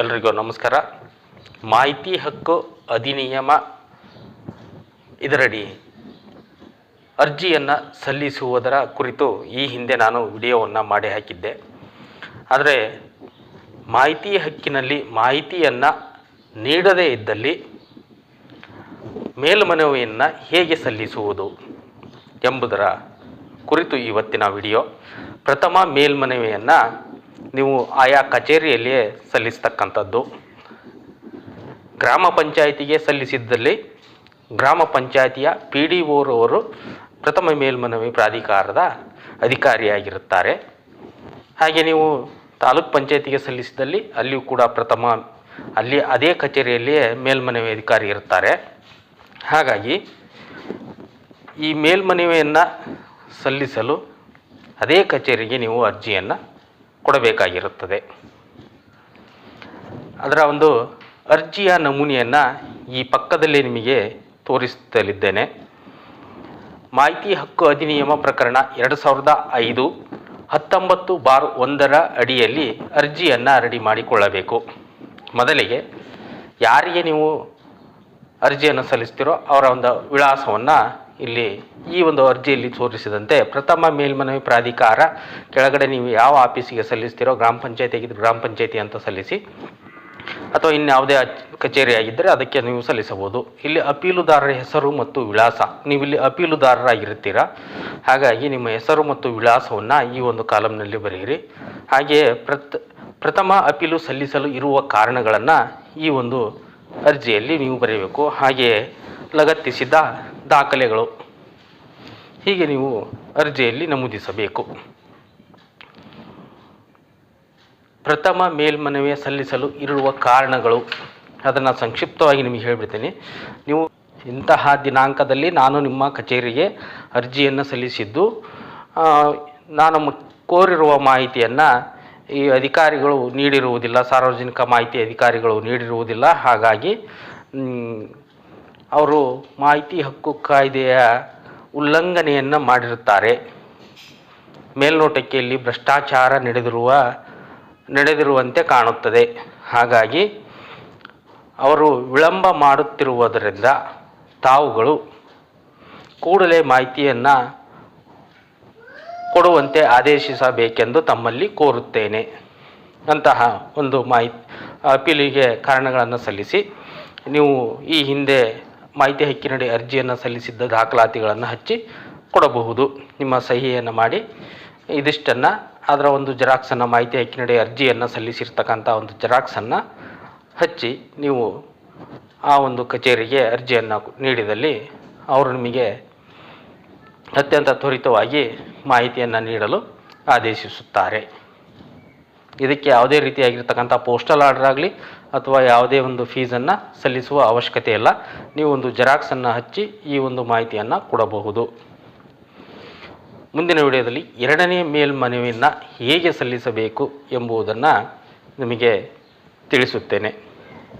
ಎಲ್ರಿಗೂ ನಮಸ್ಕಾರ. ಮಾಹಿತಿ ಹಕ್ಕು ಅಧಿನಿಯಮ ಇದರಡಿ ಅರ್ಜಿಯನ್ನು ಸಲ್ಲಿಸುವುದರ ಕುರಿತು ಈ ಹಿಂದೆ ನಾನು ವಿಡಿಯೋವನ್ನು ಮಾಡಿ ಹಾಕಿದ್ದೆ. ಆದರೆ ಮಾಹಿತಿ ಹಕ್ಕಿನಲ್ಲಿ ಮಾಹಿತಿಯನ್ನು ನೀಡದೇ ಇದ್ದಲ್ಲಿ ಮೇಲ್ಮನವಿಯನ್ನು ಹೇಗೆ ಸಲ್ಲಿಸುವುದು ಎಂಬುದರ ಕುರಿತು ಇವತ್ತಿನ ವಿಡಿಯೋ. ಪ್ರಥಮ ಮೇಲ್ಮನವಿಯನ್ನು ನೀವು ಆಯಾ ಕಚೇರಿಯಲ್ಲಿಯೇ ಸಲ್ಲಿಸ್ತಕ್ಕಂಥದ್ದು. ಗ್ರಾಮ ಪಂಚಾಯಿತಿಗೆ ಸಲ್ಲಿಸಿದ್ದಲ್ಲಿ ಗ್ರಾಮ ಪಂಚಾಯಿತಿಯ ಪಿ ಡಿ ಓರವರು ಪ್ರಥಮ ಮೇಲ್ಮನವಿ ಪ್ರಾಧಿಕಾರದ ಅಧಿಕಾರಿಯಾಗಿರುತ್ತಾರೆ. ಹಾಗೆ ನೀವು ತಾಲೂಕ್ ಪಂಚಾಯಿತಿಗೆ ಸಲ್ಲಿಸಿದಲ್ಲಿ ಅಲ್ಲಿಯೂ ಕೂಡ ಪ್ರಥಮ, ಅಲ್ಲಿ ಅದೇ ಕಚೇರಿಯಲ್ಲಿಯೇ ಮೇಲ್ಮನವಿ ಅಧಿಕಾರಿ ಇರುತ್ತಾರೆ. ಹಾಗಾಗಿ ಈ ಮೇಲ್ಮನವಿಯನ್ನು ಸಲ್ಲಿಸಲು ಅದೇ ಕಚೇರಿಗೆ ನೀವು ಅರ್ಜಿಯನ್ನು ಕೊಡಬೇಕಾಗಿರುತ್ತದೆ. ಅದರ ಒಂದು ಅರ್ಜಿಯ ನಮೂನೆಯನ್ನು ಈ ಪಕ್ಕದಲ್ಲಿ ನಿಮಗೆ ತೋರಿಸುತ್ತಲಿದ್ದೇನೆ ಮಾಹಿತಿ ಹಕ್ಕು ಅಧಿನಿಯಮ ಪ್ರಕರಣ ಎರಡು ಸಾವಿರದ ಐದು ಹತ್ತೊಂಬತ್ತು ಬಾರ್ ಒಂದರ ಅಡಿಯಲ್ಲಿ ಅರ್ಜಿಯನ್ನು ರೆಡಿ ಮಾಡಿಕೊಳ್ಳಬೇಕು. ಮೊದಲಿಗೆ ಯಾರಿಗೆ ನೀವು ಅರ್ಜಿಯನ್ನು ಸಲ್ಲಿಸ್ತೀರೋ ಅವರ ಒಂದು ವಿಳಾಸವನ್ನು ಇಲ್ಲಿ ಈ ಒಂದು ಅರ್ಜಿಯಲ್ಲಿ ತೋರಿಸಿದಂತೆ ಪ್ರಥಮ ಮೇಲ್ಮನವಿ ಪ್ರಾಧಿಕಾರ, ಕೆಳಗಡೆ ನೀವು ಯಾವ ಆಫೀಸಿಗೆ ಸಲ್ಲಿಸ್ತೀರೋ ಗ್ರಾಮ ಪಂಚಾಯತಿ ಆಗಿದ್ದರೆ ಗ್ರಾಮ ಪಂಚಾಯತಿ ಅಂತ ಸಲ್ಲಿಸಿ, ಅಥವಾ ಇನ್ಯಾವುದೇ ಕಚೇರಿಯಾಗಿದ್ದರೆ ಅದಕ್ಕೆ ನೀವು ಸಲ್ಲಿಸಬಹುದು. ಇಲ್ಲಿ ಅಪೀಲುದಾರರ ಹೆಸರು ಮತ್ತು ವಿಳಾಸ ನೀವು ಇಲ್ಲಿ ಅಪೀಲುದಾರರಾಗಿರ್ತೀರ ಹಾಗಾಗಿ ನಿಮ್ಮ ಹೆಸರು ಮತ್ತು ವಿಳಾಸವನ್ನು ಈ ಒಂದು ಕಾಲಮ್ನಲ್ಲಿ ಬರೆಯಿರಿ. ಹಾಗೆಯೇ ಪ್ರತ್, ಪ್ರಥಮ ಅಪೀಲು ಸಲ್ಲಿಸಲು ಇರುವ ಕಾರಣಗಳನ್ನು ಈ ಒಂದು ಅರ್ಜಿಯಲ್ಲಿ ನೀವು ಬರೆಯಬೇಕು. ಹಾಗೆಯೇ ಲಗತ್ತಿಸಿದ ದಾಖಲೆಗಳು. ಹೀಗೆ ನೀವು ಅರ್ಜಿಯಲ್ಲಿ ನಮೂದಿಸಬೇಕು. ಪ್ರಥಮ ಮೇಲ್ಮನವಿ ಸಲ್ಲಿಸಲು ಇರುವ ಕಾರಣಗಳು. ಅದನ್ನು ಸಂಕ್ಷಿಪ್ತವಾಗಿ ನಿಮಗೆ ಹೇಳಿಬಿಡ್ತೀನಿ. ನೀವು ಇಂತಹ ದಿನಾಂಕದಲ್ಲಿ ನಾನು ನಿಮ್ಮ ಕಚೇರಿಗೆ ಅರ್ಜಿಯನ್ನು ಸಲ್ಲಿಸಿದ್ದು ನಾನು ಕೋರಿರುವ ಮಾಹಿತಿಯನ್ನು ಈ ಅಧಿಕಾರಿಗಳು ನೀಡಿರುವುದಿಲ್ಲ, ಸಾರ್ವಜನಿಕ ಮಾಹಿತಿ ಅಧಿಕಾರಿಗಳು ನೀಡಿರುವುದಿಲ್ಲ. ಹಾಗಾಗಿ ಅವರು ಮಾಹಿತಿ ಹಕ್ಕು ಕಾಯ್ದೆಯ ಉಲ್ಲಂಘನೆಯನ್ನು ಮಾಡಿರುತ್ತಾರೆ. ಮೇಲ್ನೋಟಕ್ಕೆ ಇಲ್ಲಿ ಭ್ರಷ್ಟಾಚಾರ ನಡೆದಿರುವ, ನಡೆದಿರುವಂತೆ ಕಾಣುತ್ತದೆ. ಹಾಗಾಗಿ ಅವರು ವಿಳಂಬ ಮಾಡುತ್ತಿರುವುದರಿಂದ ತಾವುಗಳು ಕೂಡಲೇ ಮಾಹಿತಿಯನ್ನು ಕೊಡುವಂತೆ ಆದೇಶಿಸಬೇಕೆಂದು ತಮ್ಮಲ್ಲಿ ಕೋರುತ್ತೇನೆ. ಅಂತಹ ಒಂದು ಮಾಹಿತಿ ಅಪೀಲಿಗೆ ಕಾರಣಗಳನ್ನು ಸಲ್ಲಿಸಿ, ನೀವು ಈ ಹಿಂದೆ ಮಾಹಿತಿ ಹಕ್ಕಿನಡಿ ಅರ್ಜಿಯನ್ನು ಸಲ್ಲಿಸಿದ್ದ ದಾಖಲಾತಿಗಳನ್ನು ಹಚ್ಚಿ ಕೊಡಬಹುದು. ನಿಮ್ಮ ಸಹಿಯನ್ನು ಮಾಡಿ ಇದಿಷ್ಟನ್ನು ಅದರ ಒಂದು ಜೆರಾಕ್ಸನ್ನು ಮಾಹಿತಿ ಹಕ್ಕಿನಡಿ ಅರ್ಜಿಯನ್ನು ಸಲ್ಲಿಸಿರ್ತಕ್ಕಂಥ ಒಂದು ಜೆರಾಕ್ಸನ್ನು ಹಚ್ಚಿ ನೀವು ಆ ಒಂದು ಕಚೇರಿಗೆ ಅರ್ಜಿಯನ್ನು ನೀಡಿದಲ್ಲಿ ಅವರು ನಿಮಗೆ ಅತ್ಯಂತ ತ್ವರಿತವಾಗಿ ಮಾಹಿತಿಯನ್ನು ನೀಡಲು ಆದೇಶಿಸುತ್ತಾರೆ. ಇದಕ್ಕೆ ಯಾವುದೇ ರೀತಿಯಾಗಿರ್ತಕ್ಕಂಥ ಪೋಸ್ಟಲ್ ಆರ್ಡರ್ ಆಗಲಿ ಅಥವಾ ಯಾವುದೇ ಒಂದು ಫೀಸನ್ನು ಸಲ್ಲಿಸುವ ಅವಶ್ಯಕತೆ ಇಲ್ಲ. ನೀವು ಒಂದು ಜೆರಾಕ್ಸನ್ನು ಹಚ್ಚಿ ಈ ಒಂದು ಮಾಹಿತಿಯನ್ನು ಕೊಡಬಹುದು. ಮುಂದಿನ ವಿಡಿಯೋದಲ್ಲಿ ಎರಡನೇ ಮೇಲ್ಮನವಿಯನ್ನು ಹೇಗೆ ಸಲ್ಲಿಸಬೇಕು ಎಂಬುದನ್ನು ನಿಮಗೆ ತಿಳಿಸುತ್ತೇನೆ.